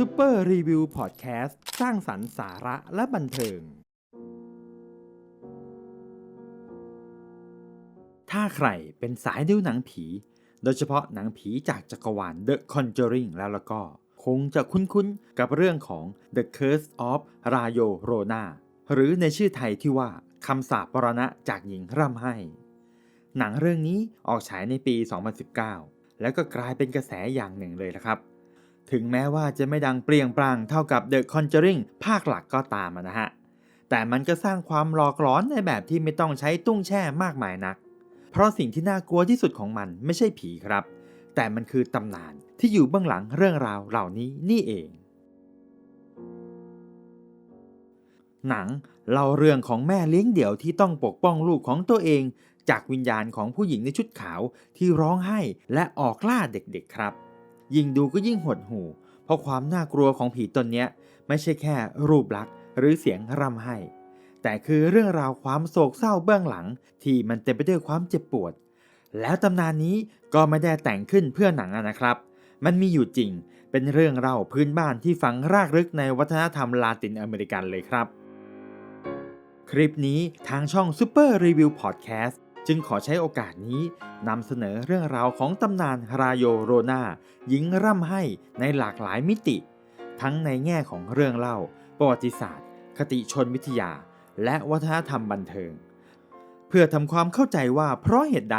Super Review Podcast สร้างสรรค์สาระและบันเทิง ถ้าใครเป็นสายดูหนังผี โดยเฉพาะหนังผีจากจักรวาล The Conjuring แล้วแล้วก็ คงจะคุ้นๆ กับเรื่องของ The Curse of Rayo Rona หรือในชื่อไทยที่ว่าคำสาปปรณะจากหญิงร่ำไห้ หนังเรื่องนี้ออกฉายในปี 2019 แล้วก็กลายเป็นกระแสอย่างหนึ่งเลยนะครับ ถึงแม้ว่าจะไม่ดังเปรียงปรางเท่ากับ The Conjuring ภาคหลักก็ตามนะฮะ แต่มันก็สร้างความหลอกหลอนในแบบที่ไม่ต้องใช้ตุ้งแช่มากมายนัก เพราะสิ่งที่น่ากลัวที่สุดของมันไม่ใช่ผีครับ แต่มันคือตำนานที่อยู่เบื้องหลังเรื่องราวเหล่านี้นี่เอง หนังเล่าเรื่องของแม่เลี้ยงเดี่ยวที่ต้องปกป้องลูกของตัวเอง จากวิญญาณของผู้หญิงในชุดขาวที่ร้องไห้และออกล่าเด็กๆครับ ยิ่งดูก็ยิ่งหดหู่ เพราะความน่ากลัวของผีตนเนี้ยไม่ใช่แค่รูปลักษณ์หรือเสียงร่ำไห้ แต่คือเรื่องราวความโศกเศร้าเบื้องหลัง ที่มันเต็มไปด้วยความเจ็บปวด แล้วตำนานนี้ก็ไม่ได้แต่งขึ้นเพื่อหนังนะครับ มันมีอยู่จริง เป็นเรื่องเล่าพื้นบ้านที่ฝังรากลึกในวัฒนธรรมลาตินอเมริกันเลยครับ คลิปนี้ทางช่อง Super Review Podcast จึงขอใช้โอกาสนี้นำเสนอเรื่องราวของตำนานรายโยโรนาหญิงร่ำไห้ในหลากหลายมิติ ทั้งในแง่ของเรื่องเล่า ประวัติศาสตร์ คติชนวิทยา และวัฒนธรรมบันเทิง เพื่อทำความเข้าใจว่าเพราะเหตุใด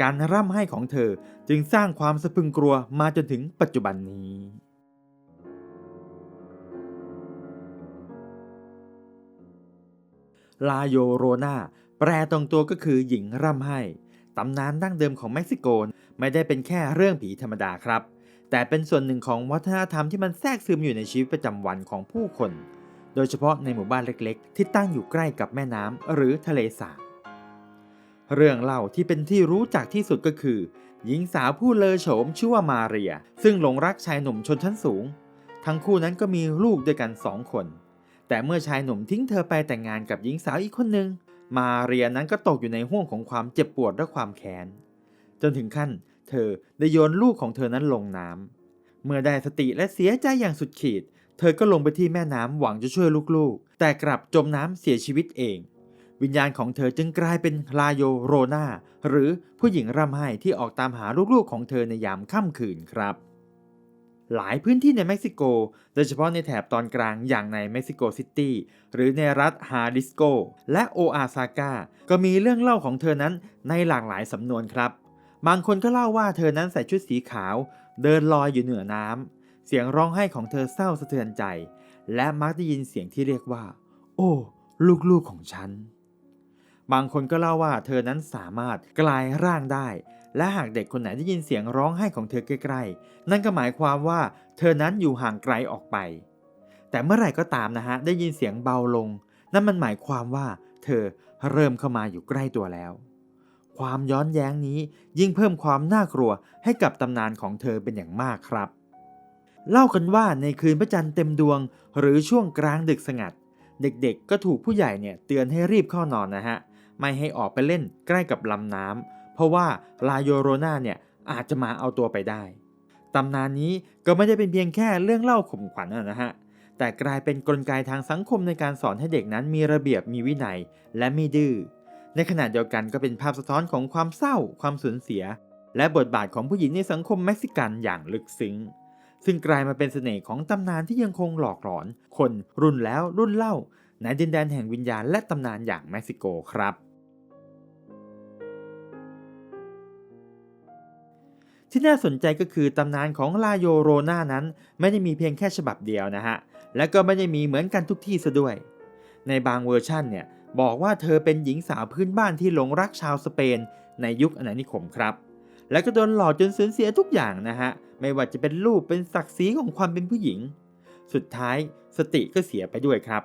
การร่ำไห้ของเธอจึงสร้างความสะพึงกลัวมาจนถึงปัจจุบันนี้ลาโยโรนา แปลตรงตัวก็คือหญิงร่ำไห้ตำนานดั้งเดิมของเม็กซิโกไม่ได้เป็นแค่เรื่องผีธรรมดาครับ แต่เป็นส่วนหนึ่งของวัฒนธรรมที่มันแทรกซึมอยู่ในชีวิตประจำวันของผู้คน โดยเฉพาะในหมู่บ้านเล็กๆ ที่ตั้งอยู่ใกล้กับแม่น้ำหรือทะเลสาบเรื่องเล่าที่เป็นที่รู้จักที่สุดก็คือ หญิงสาวผู้เลอโฉมชื่อว่ามาเรีย ซึ่งหลงรักชายหนุ่มชนชั้นสูง ทั้งคู่นั้นก็มีลูกด้วยกันสองคน แต่เมื่อชายหนุ่มทิ้งเธอไปแต่งงานกับหญิงสาวอีกคนหนึ่ง มาเรียนั้นก็ตกอยู่ในห่วงของความเจ็บปวดและความแค้น จนถึงขั้น เธอได้โยนลูกของเธอนั้นลงน้ำเมื่อได้สติและเสียใจอย่างสุดขีด เธอก็ลงไปที่แม่น้ำหวังจะช่วยลูกๆ แต่กลับจมน้ำเสียชีวิตเอง วิญญาณของเธอจึงกลายเป็นลาโยโรนาหรือผู้หญิงร่ำไห้ที่ออกตามหาลูกๆของเธอในยามค่ำคืนครับ หลายพื้นที่ในเม็กซิโก โดยเฉพาะในแถบตอนกลางอย่างในเม็กซิโกซิตี้หรือในรัฐฮาริสโก และโออาซาก้าก็มีเรื่องเล่าของเธอนั้นในหลากหลายสำนวนครับ บางคนก็เล่าว่าเธอนั้นใส่ชุดสีขาว เดินลอยอยู่เหนือน้ำเสียงร้องไห้ของเธอเศร้าสะเทือนใจ และมักได้ยินเสียงที่เรียกว่า โอ้ ลูกๆของฉัน บางคนก็เล่าว่าเธอนั้นสามารถกลายร่างได้ และหากเด็กคนไหนได้ยินเสียงร้องไห้ของเธอใกล้ๆ นั่นก็หมายความว่าเธอนั้นอยู่ห่างไกลออกไป แต่เมื่อไหร่ก็ตามนะฮะ ได้ยินเสียงเบาลง นั่นมันหมายความว่า เธอเริ่มเข้ามาอยู่ใกล้ตัวแล้ว ความย้อนแย้งนี้ยิ่งเพิ่มความน่ากลัวให้กับตำนานของเธอเป็นอย่างมากครับ เล่ากันว่าในคืนพระจันทร์เต็มดวง หรือช่วงกลางดึกสงัด เด็กๆ ก็ถูกผู้ใหญ่เนี่ยเตือนให้รีบเข้านอนนะฮะ ไม่ให้ออกไปเล่นใกล้กับลำน้ำ ราะว่าลาโยโรนาเนี่ยอาจจะมาเอาตัวไปได้ ตำนานนี้ก็ไม่ได้เป็นเพียงแค่เรื่องเล่าข่มขวัญนะฮะ แต่กลายเป็นกลไกทางสังคมในการสอนให้เด็กนั้นมีระเบียบมีวินัยและไม่ดื้อ ในขณะเดียวกันก็เป็นภาพสะท้อนของความเศร้า ความสูญเสีย และบทบาทของผู้หญิงในสังคมเม็กซิกันอย่างลึกซึ้ง ซึ่งกลายมาเป็นเสน่ห์ของตำนานที่ยังคงหลอกหลอน คนรุ่นแล้วรุ่นเล่าในดินแดนแห่งวิญญาณและตำนานอย่างเม็กซิโกครับ ที่น่าสนใจก็คือตำนานของลาโยโรนานั้น ไม่ได้มีเพียงแค่ฉบับเดียวนะฮะ และก็ไม่ได้มีเหมือนกันทุกที่ซะด้วย ในบางเวอร์ชั่นเนี่ยบอกว่าเธอเป็นหญิงสาวพื้นบ้านที่หลงรักชาวสเปน ในยุคอาณานิคมครับ และก็โดนหลอกจนสูญเสียทุกอย่างนะฮะ ไม่ว่าจะเป็นรูปเป็นศักดิ์ศรีของความเป็นผู้หญิง สุดท้ายสติก็เสียไปด้วยครับ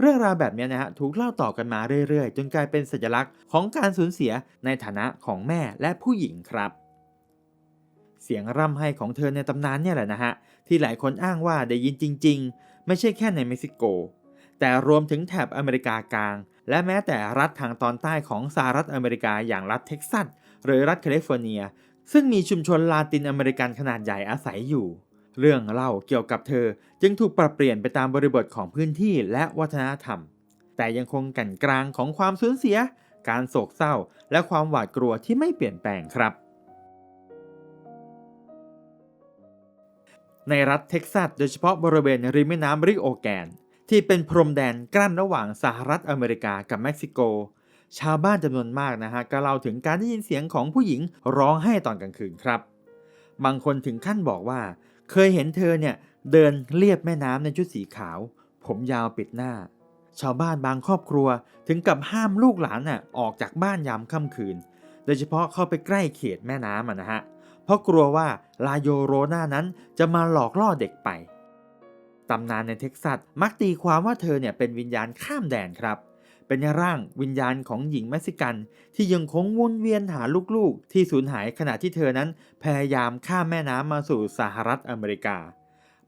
เรื่องราวแบบนี้นะฮะถูกเล่าต่อกันมาเรื่อยๆ จนกลายเป็นสัญลักษณ์ของการสูญเสียในฐานะของแม่และผู้หญิงครับ เสียงร่ำไห้ของเธอในตำนานเนี่ยแหละนะฮะ ที่หลายคนอ้างว่าได้ยินจริง ๆ ไม่ใช่แค่ในเม็กซิโก แต่รวมถึงแถบอเมริกากลาง และแม้แต่รัฐทางตอนใต้ของสหรัฐอเมริกาอย่างรัฐเท็กซัสหรือรัฐแคลิฟอร์เนีย ซึ่งมีชุมชนลาตินอเมริกันขนาดใหญ่อาศัยอยู่ เรื่องเล่าเกี่ยวกับเธอจึงถูกปรับเปลี่ยนไปตามบริบทของพื้นที่และวัฒนธรรม แต่ยังคงกันกลางของความสูญเสีย การโศกเศร้า และความหวาดกลัวที่ไม่เปลี่ยนแปลงครับ ในรัฐเท็กซัสโดยเฉพาะบริเวณริมแม่น้ำริโอแกน ที่เป็นพรมแดนกั้นระหว่างสหรัฐอเมริกากับเม็กซิโก ชาวบ้านจำนวนมากนะฮะก็เล่าถึงการได้ยินเสียงของผู้หญิงร้องไห้ตอนกลางคืนครับ บางคนถึงขั้นบอกว่า เคยเห็นเธอเนี่ยเดินเลียบแม่น้ำในชุดสีขาว ผมยาวปิดหน้า ชาวบ้านบางครอบครัวถึงกับห้ามลูกหลานน่ะออกจากบ้านยามค่ำคืน โดยเฉพาะเข้าไปใกล้เขตแม่น้ำะนะฮะเราะกลัวว่าลาโยโรนานั้นจะมาหลอกล่อเด็กไป ตำนานในเท็กซัสมักตีความว่าเธอเนี่ยเป็นวิญญาณข้ามแดนครับ เป็นร่างวิญญาณของหญิงเม็กซิกัน ที่ยังคงวนเวียนหาลูกๆ ที่สูญหายขณะที่เธอนั้นพยายามข้ามแม่น้ำมาสู่สหรัฐอเมริกา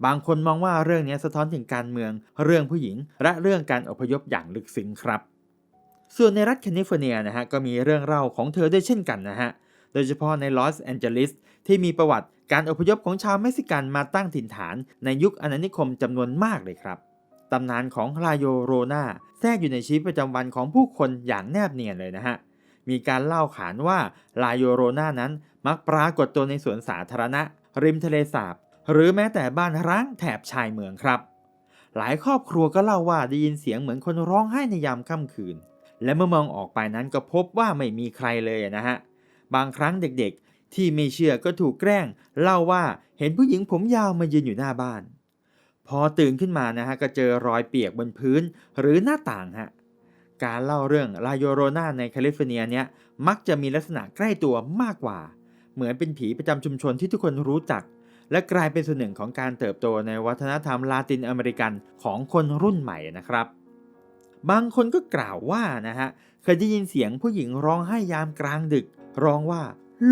บางคนมองว่าเรื่องนี้สะท้อนถึงการเมือง เรื่องผู้หญิง และเรื่องการอพยพอย่างลึกซึ้งครับ ส่วนในรัฐแคลิฟอร์เนียนะฮะก็มีเรื่องเล่าของเธอด้วยเช่นกันนะฮะ โดยเฉพาะในลอสแอนเจลิส ที่มีประวัติการอพยพของชาวเม็กซิกันมาตั้งถิ่นฐานในยุคอาณานิคมจำนวนมากเลยครับตำนานของลาโยโรนาแทรกอยู่ในชีวิตประจำวันของผู้คนอย่างแนบเนียนเลยนะฮะ มีการเล่าขานว่าลาโยโรนานั้นมักปรากฏตัวในสวนสาธารณะ ริมทะเลสาบ หรือแม้แต่บ้านร้างแถบชายเมืองครับ หลายครอบครัวก็เล่าว่าได้ยินเสียงเหมือนคนร้องไห้ในยามค่ำคืน และเมื่อมองออกไปนั้นก็พบว่าไม่มีใครเลยนะฮะบางครั้งเด็ก ที่ไม่เชื่อก็ถูกแกล้ง เล่าว่าเห็นผู้หญิงผมยาวมายืนอยู่หน้าบ้าน พอตื่นขึ้นมานะฮะก็เจอรอยเปียกบนพื้นหรือหน้าต่างฮะการเล่าเรื่องลาโยโรนาในแคลิฟอร์เนียเนี่ยมักจะมีลักษณะใกล้ตัวมากกว่า เหมือนเป็นผีประจำชุมชนที่ทุกคนรู้จัก และกลายเป็นส่วนหนึ่งของการเติบโตในวัฒนธรรมลาตินอเมริกันของคนรุ่นใหม่นะครับบางคนก็กล่าวว่านะฮะเคยได้ยินเสียงผู้หญิงร้องไห้ยามกลางดึก ร้องว่า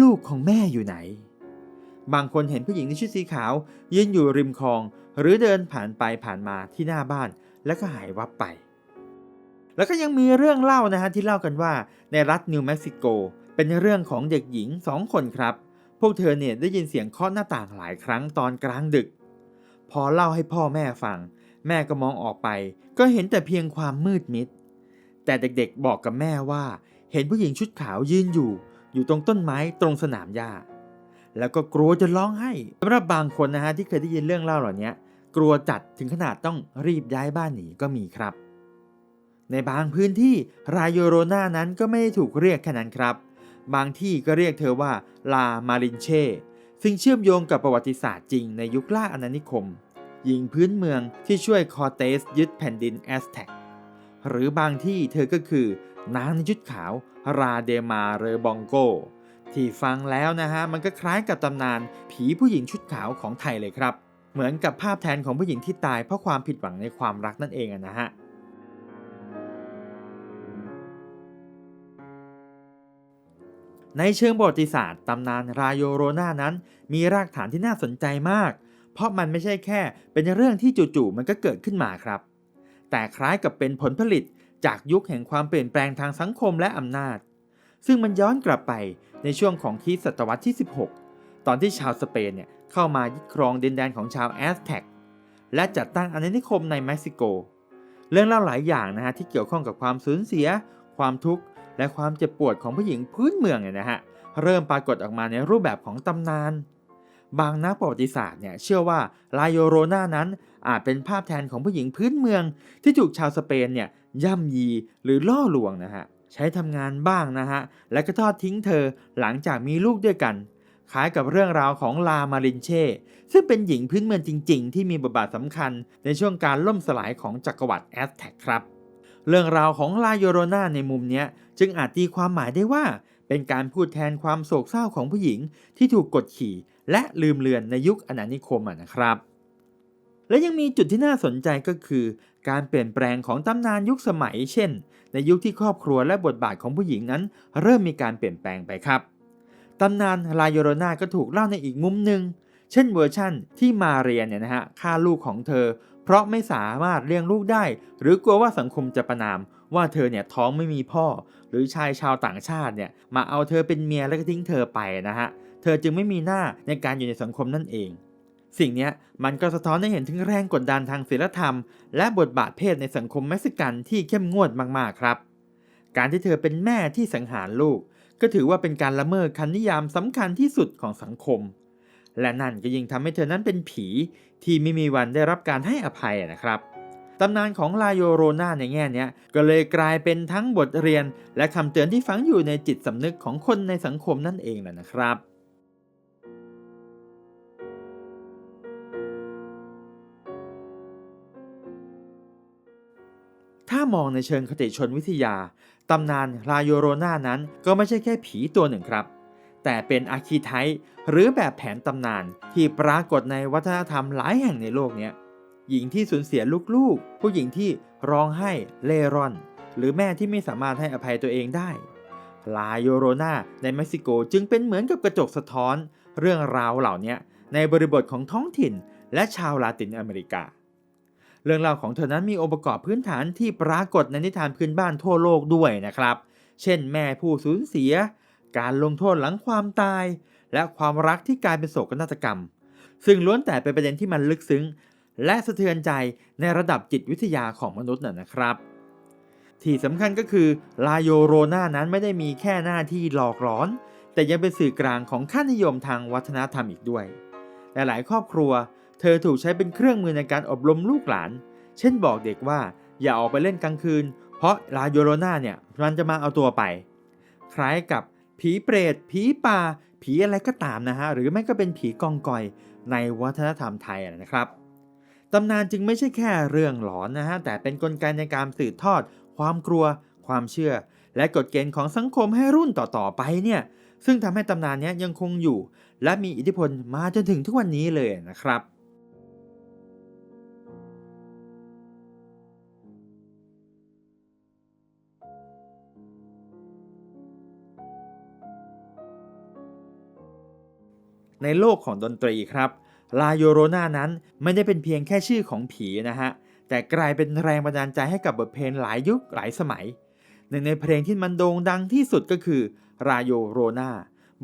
ลูกของแม่อยู่ไหน บางคนเห็นผู้หญิงในชุดสีขาว ยืนอยู่ริมคลอง หรือเดินผ่านไปผ่านมาที่หน้าบ้าน แล้วก็หายวับไป แล้วก็ยังมีเรื่องเล่านะฮะที่เล่ากันว่าในรัฐนิวเม็กซิโก เป็นเรื่องของเด็กหญิงสองคนครับ พวกเธอเนี่ยได้ยินเสียงเคาะหน้าต่างหลายครั้งตอนกลางดึก พอเล่าให้พ่อแม่ฟัง แม่ก็มองออกไป ก็เห็นแต่เพียงความมืดมิดแต่เด็กๆบอกกับแม่ว่า เห็นผู้หญิงชุดขาวยืนอยู่ อยู่ตรงต้นไม้ตรงสนามหญ้า แล้วก็กลัวจนร้องไห้สำหรับบางคนนะฮะที่เคยได้ยินเรื่องเล่าเหล่านี้กลัวจัดถึงขนาดต้องรีบย้ายบ้านหนีก็มีครับ ในบางพื้นที่รายโยโรนานั้นก็ไม่ได้ถูกเรียกแค่นั้นครับ บางที่ก็เรียกเธอว่าลามารินเช่ซึ่งเชื่อมโยงกับประวัติศาสตร์จริงในยุคล่าอาณานิคม หญิงพื้นเมืองที่ช่วยคอเตสยึดแผ่นดินแอสแท็กหรือบางที่เธอก็คือ นางในชุดขาวราเดมาเรบองโก ที่ฟังแล้วนะฮะมันก็คล้ายกับตำนานผีผู้หญิงชุดขาวของไทยเลยครับ เหมือนกับภาพแทนของผู้หญิงที่ตายเพราะความผิดหวังในความรักนั่นเองนะฮะในเชิงประวัติศาสตร์ตำนานรายโยโรนานั้น มีรากฐานที่น่าสนใจมาก เพราะมันไม่ใช่แค่เป็นเรื่องที่จู่ๆมันก็เกิดขึ้นมาครับ แต่คล้ายกับเป็นผลผลิต จากยุคแห่งความเปลี่ยนแปลงทางสังคมและอำนาจ ซึ่งมันย้อนกลับไปในช่วงของคริสตศตวรรษที่ 16 ตอนที่ชาวสเปนเนี่ยเข้ามายึดครองดินแดนของชาวแอสแท็กและจัดตั้งอาณานิคมในเม็กซิโก เรื่องเล่าหลายอย่างนะฮะที่เกี่ยวข้องกับความสูญเสีย ความทุกข์และความเจ็บปวดของผู้หญิงพื้นเมืองเนี่ยนะฮะเริ่มปรากฏออกมาในรูปแบบของตำนาน บางนักประวัติศาสตร์เนี่ยเชื่อว่าลาโยโรนานั้นอาจเป็นภาพแทนของผู้หญิงพื้นเมือง ที่ถูกชาวสเปนเนี่ยย่ำยีหรือล่อลวงนะฮะใช้ทำงานบ้างนะฮะและก็ทอดทิ้งเธอหลังจากมีลูกด้วยกันคล้ายกับเรื่องราวของลามารินเช่ ซึ่งเป็นหญิงพื้นเมืองจริง ๆ ที่มีบทบาทสำคัญในช่วงการล่มสลายของจักรวรรดิแอสแท็กครับ เรื่องราวของลาโยโรนาในมุมนี้จึงอาจตีความหมายได้ว่า เป็นการพูดแทนความโศกเศร้าของผู้หญิงที่ถูกกดขี่ และลืมเลือนในยุคอาณานิคมนะครับ และยังมีจุดที่น่าสนใจก็คือ การเปลี่ยนแปลงของตำนานยุคสมัย เช่น ในยุคที่ครอบครัวและบทบาทของผู้หญิงนั้น เริ่มมีการเปลี่ยนแปลงไปครับตำนานลาโยโรนาก็ถูกเล่าในอีกมุมหนึ่งเช่นเวอร์ชั่นที่มาเรียนเนี่ยนะฮะฆ่าลูกของเธอ เพราะไม่สามารถเลี้ยงลูกได้ หรือกลัวว่าสังคมจะประนาม ว่าเธอเนี่ยท้องไม่มีพ่อ หรือชายชาวต่างชาติเนี่ยมาเอาเธอเป็นเมียแล้วก็ทิ้งเธอไปนะฮะ เธอจึงไม่มีหน้าในการอยู่ในสังคมนั่นเอง สิ่งนี้มันก็สะท้อนให้เห็นถึงแรงกดดันทางศีลธรรม และบทบาทเพศในสังคมเม็กซิกันที่เข้มงวดมากๆครับ การที่เธอเป็นแม่ที่สังหารลูก ก็ถือว่าเป็นการละเมิดคำนิยามสำคัญที่สุดของสังคม และนั่นก็ยิ่งทำให้เธอนั้นเป็นผีที่ไม่มีวันได้รับการให้อภัยนะครับตำนานของลาโยโรนาในแง่นี้ก็เลยกลายเป็นทั้งบทเรียน และคำเตือนที่ฝังอยู่ในจิตสำนึกของคนในสังคมนั่นเองแหละนะครับามองในเชิงคติชนวิทยา ตำนานลาโยโรนานั้นก็ไม่ใช่แค่ผีตัวหนึ่งครับ แต่เป็นอาคีไทหรือแบบแผนตำนานที่ปรากฏในวัฒนธรรมหลายแห่งในโลกนี้หญิงที่สูญเสียลูกๆ ผู้หญิงที่ร้องไห้เล่ร่อน หรือแม่ที่ไม่สามารถให้อภัยตัวเองได้ ลาโยโรนาในเม็กซิโกจึงเป็นเหมือนกับกระจกสะท้อน เรื่องราวเหล่านี้ในบริบทของท้องถิ่นและชาวลาตินอเมริกา เรื่องราวของเธอนั้นมีองค์ประกอบพื้นฐานที่ปรากฏในนิทานพื้นบ้านทั่วโลกด้วยนะครับ เช่น แม่ผู้สูญเสีย การลงโทษหลังความตาย และความรักที่กลายเป็นโศกนาฏกรรม ซึ่งล้วนแต่เป็นประเด็นที่มันลึกซึ้ง และสะเทือนใจในระดับจิตวิทยาของมนุษย์น่ะนะครับ ที่สำคัญก็คือลาโยโรนานั้นไม่ได้มีแค่หน้าที่หลอกหลอน แต่ยังเป็นสื่อกลางของค่านิยมทางวัฒนธรรมอีกด้วยและหลายครอบครัว เธอถูกใช้เป็นเครื่องมือในการอบรมลูกหลาน เช่นบอกเด็กว่าอย่าออกไปเล่นกลางคืน เพราะลาโยโรนาเนี่ยมันจะมาเอาตัวไป คล้ายกับผีเปรต ผีป่า ผีอะไรก็ตามนะฮะ หรือไม่ก็เป็นผีกองกอยในวัฒนธรรมไทยนะครับ ตำนานจึงไม่ใช่แค่เรื่องหลอนนะฮะ แต่เป็นนกลไกในการสืบทอด ความกลัว ความเชื่อ และกฎเกณฑ์ของสังคมให้รุ่นต่อๆไปเนี่ย ซึ่งทำให้ตำนานนี้ยังคงอยู่ และมีอิทธิพลมาจนถึงทุกวันนี้เลยนะครับ ในโลกของดนตรีครับ ลาโยโรนานั้นไม่ได้เป็นเพียงแค่ชื่อของผีนะฮะ แต่กลายเป็นแรงบันดาลใจให้กับบทเพลงหลายยุคหลายสมัย หนึ่งในเพลงที่มันโด่งดังที่สุดก็คือราโยโรนา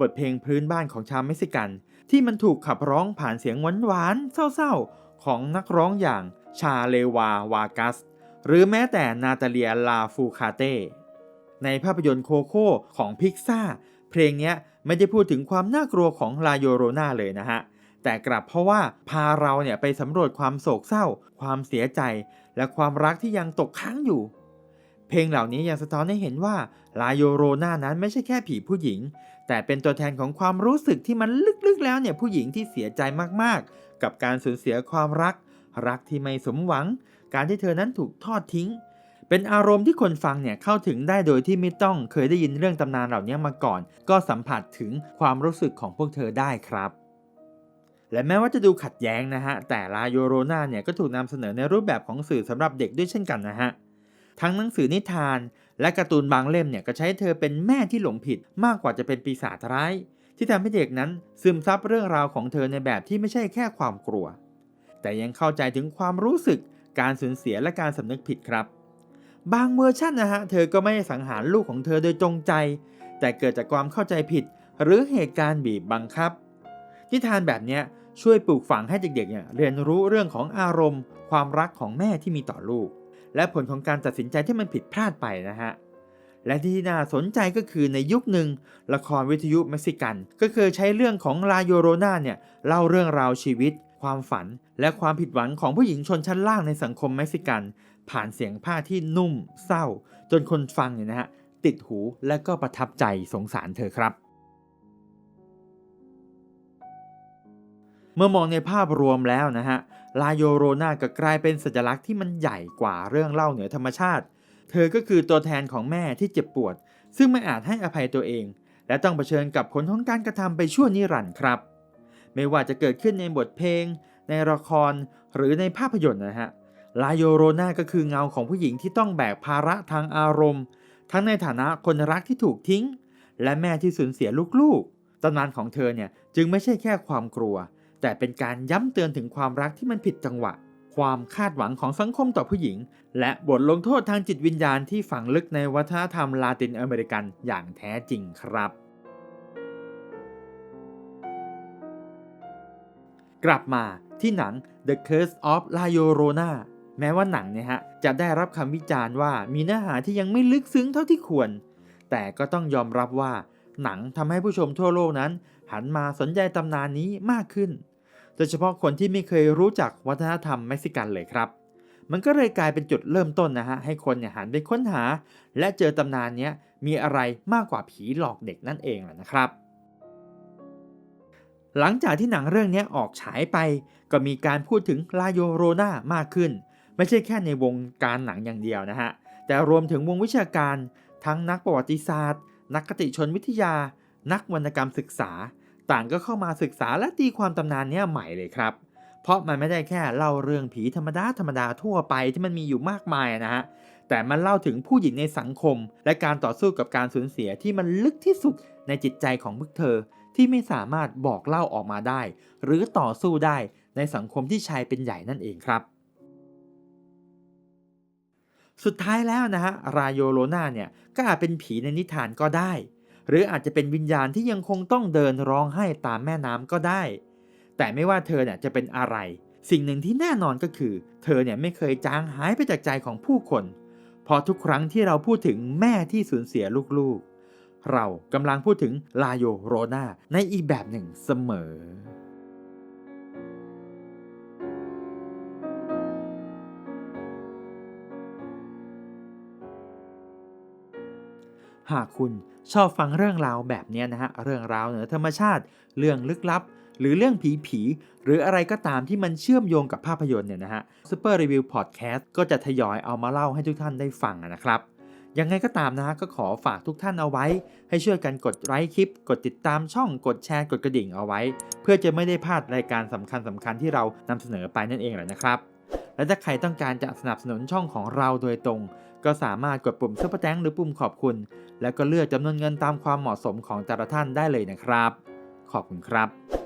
บทเพลงพื้นบ้านของชาวเม็กซิกัน ที่มันถูกขับร้องผ่านเสียงหวานๆเศร้าๆ ของนักร้องอย่างชาเลวาวากัส หรือแม้แต่นาตาเลียลาฟูคาเต้ในภาพยนตร์โคโค่ของพิกซ่า เพลงนี้ไม่ได้พูดถึงความน่ากลัวของลาโยโรนาเลยนะฮะ แต่กลับเพราะว่าพาเราเนี่ยไปสำรวจความโศกเศร้า ความเสียใจ และความรักที่ยังตกค้างอยู่ เพลงเหล่านี้ยังสะท้อนให้เห็นว่าลาโยโรนานั้นไม่ใช่แค่ผีผู้หญิง แต่เป็นตัวแทนของความรู้สึกที่มันลึกๆแล้วเนี่ยผู้หญิงที่เสียใจมากๆ กับการสูญเสียความรัก รักที่ไม่สมหวัง การที่เธอนั้นถูกทอดทิ้ง เป็นอารมณ์ที่คนฟังเนี่ยเข้าถึงได้โดยที่ไม่ต้องเคยได้ยินเรื่องตำนานเหล่านี้มาก่อน ก็สัมผัสถึงความรู้สึกของพวกเธอได้ครับและแม้ว่าจะดูขัดแย้งนะฮะ แต่ลาโยโรนาเนี่ยก็ถูกนำเสนอในรูปแบบของสื่อสำหรับเด็กด้วยเช่นกันนะฮะ ทั้งหนังสือนิทาน และการ์ตูนบางเล่มเนี่ยก็ใช้เธอเป็นแม่ที่หลงผิดมากกว่าจะเป็นปีศาจร้าย ที่ทำให้เด็กนั้นซึมซับเรื่องราวของเธอในแบบที่ไม่ใช่แค่ความกลัว แต่ยังเข้าใจถึงความรู้สึก การสูญเสียและการสำนึกผิดครับ บางเวอร์ชันนะฮะ เธอก็ไม่ได้สังหารลูกของเธอโดยจงใจ แต่เกิดจากความเข้าใจผิด หรือเหตุการณ์บีบบังคับ นิทานแบบเนี้ยช่วยปลูกฝังให้เด็กๆเนี่ยเรียนรู้เรื่องของอารมณ์ ความรักของแม่ที่มีต่อลูก และผลของการตัดสินใจที่มันผิดพลาดไปนะฮะและที่น่าสนใจก็คือในยุคหนึ่ง ละครวิทยุเม็กซิกัน ก็เคยใช้เรื่องของลาโยโรนาเนี่ยเล่าเรื่องราวชีวิต ความฝัน และความผิดหวังของผู้หญิงชนชั้นล่างในสังคมเม็กซิกัน ผ่านเสียงผ้าที่นุ่มเศร้า จนคนฟังเนี่ยนะฮะติดหูและก็ประทับใจสงสารเธอครับ เมื่อมองในภาพรวมแล้วนะฮะลาโยโรนาก็กลายเป็นสัญลักษณ์ที่มันใหญ่กว่าเรื่องเล่าเหนือธรรมชาติ เธอก็คือตัวแทนของแม่ที่เจ็บปวด ซึ่งไม่อาจให้อภัยตัวเอง และต้องเผชิญกับผลของการกระทำไปชั่วนิรันดร์ครับ ไม่ว่าจะเกิดขึ้นในบทเพลง ในละครหรือในภาพยนตร์นะฮะ ลาโยโรนาก็คือเงาของผู้หญิงที่ต้องแบกภาระทางอารมณ์ ทั้งในฐานะคนรักที่ถูกทิ้ง และแม่ที่สูญเสียลูกๆตำนานของเธอเนี่ยจึงไม่ใช่แค่ความกลัว แต่เป็นการย้ำเตือนถึงความรักที่มันผิดจังหวะ ความคาดหวังของสังคมต่อผู้หญิง และบทลงโทษทางจิตวิญญาณที่ฝังลึกในวัฒนธรรมลาตินอเมริกันอย่างแท้จริงครับกลับมาที่หนัง The Curse of La Llorona แม้ว่าหนังเนี่ยฮะจะได้รับคำวิจารณ์ว่ามีเนื้อหาที่ยังไม่ลึกซึ้งเท่าที่ควร แต่ก็ต้องยอมรับว่า หนังทำให้ผู้ชมทั่วโลกนั้น หันมาสนใจตำนานนี้มากขึ้น โดยเฉพาะคนที่ไม่เคยรู้จักวัฒนธรรมเม็กซิกันเลยครับ มันก็เลยกลายเป็นจุดเริ่มต้นนะฮะให้คนเนี่ยหันไปค้นหา และเจอตำนานนี้มีอะไรมากกว่าผีหลอกเด็กนั่นเองแหละนะครับหลังจากที่หนังเรื่องนี้ออกฉายไป ก็มีการพูดถึงลาโยโรนามากขึ้น ไม่ใช่แค่ในวงการหนังอย่างเดียวนะฮะ แต่รวมถึงวงวิชาการ ทั้งนักประวัติศาสตร์ นักคติชนวิทยา นักวรรณกรรมศึกษา ต่างก็เข้ามาศึกษาและตีความตำนานนี้ใหม่เลยครับ เพราะมันไม่ได้แค่เล่าเรื่องผีธรรมดาธรรมดาทั่วไปที่มันมีอยู่มากมายนะฮะ แต่มันเล่าถึงผู้หญิงในสังคม และการต่อสู้กับการสูญเสียที่มันลึกที่สุดในจิตใจของพวกเธอที่ไม่สามารถบอกเล่าออกมาได้ หรือต่อสู้ได้ในสังคมที่ชายเป็นใหญ่นั่นเองครับ สุดท้ายแล้วนะฮะรายโยโลนาเนี่ยก็อาจเป็นผีในนิทานก็ได้ หรืออาจจะเป็นวิญญาณที่ยังคงต้องเดินร้องไห้ตามแม่น้ำก็ได้ แต่ไม่ว่าเธอเนี่ยจะเป็นอะไร สิ่งหนึ่งที่แน่นอนก็คือ เธอเนี่ยไม่เคยจางหายไปจากใจของผู้คนเพราะทุกครั้งที่เราพูดถึงแม่ที่สูญเสียลูกๆ เรากำลังพูดถึงลาโยโรนาในอีกแบบหนึ่งเสมอ หากคุณชอบฟังเรื่องราวแบบนี้นะฮะ เรื่องราวเหนือธรรมชาติ เรื่องลึกลับ หรือเรื่องผีผี หรืออะไรก็ตามที่มันเชื่อมโยงกับภาพยนตร์เนี่ยนะฮะ Super Review Podcast ก็จะทยอยเอามาเล่าให้ทุกท่านได้ฟังนะครับ ยังไงก็ตามนะฮะ ก็ขอฝากทุกท่านเอาไว้ ให้ช่วยกันกดไลค์คลิป กดติดตามช่อง กดแชร์ กดกระดิ่งเอาไว้ เพื่อจะไม่ได้พลาดรายการสำคัญสคัญๆที่เรานำเสนอไปนั่นเองแหละนะครับ และถ้าใครต้องการจะสนับสนุนช่องของเราโดยตรง ก็สามารถกดปุ่มซุปเปอร์แตงหรือปุ่มขอบคุณ แล้วก็เลือกจำนวนเงินตามความเหมาะสมของแต่ละท่านได้เลยนะครับ ขอบคุณครับ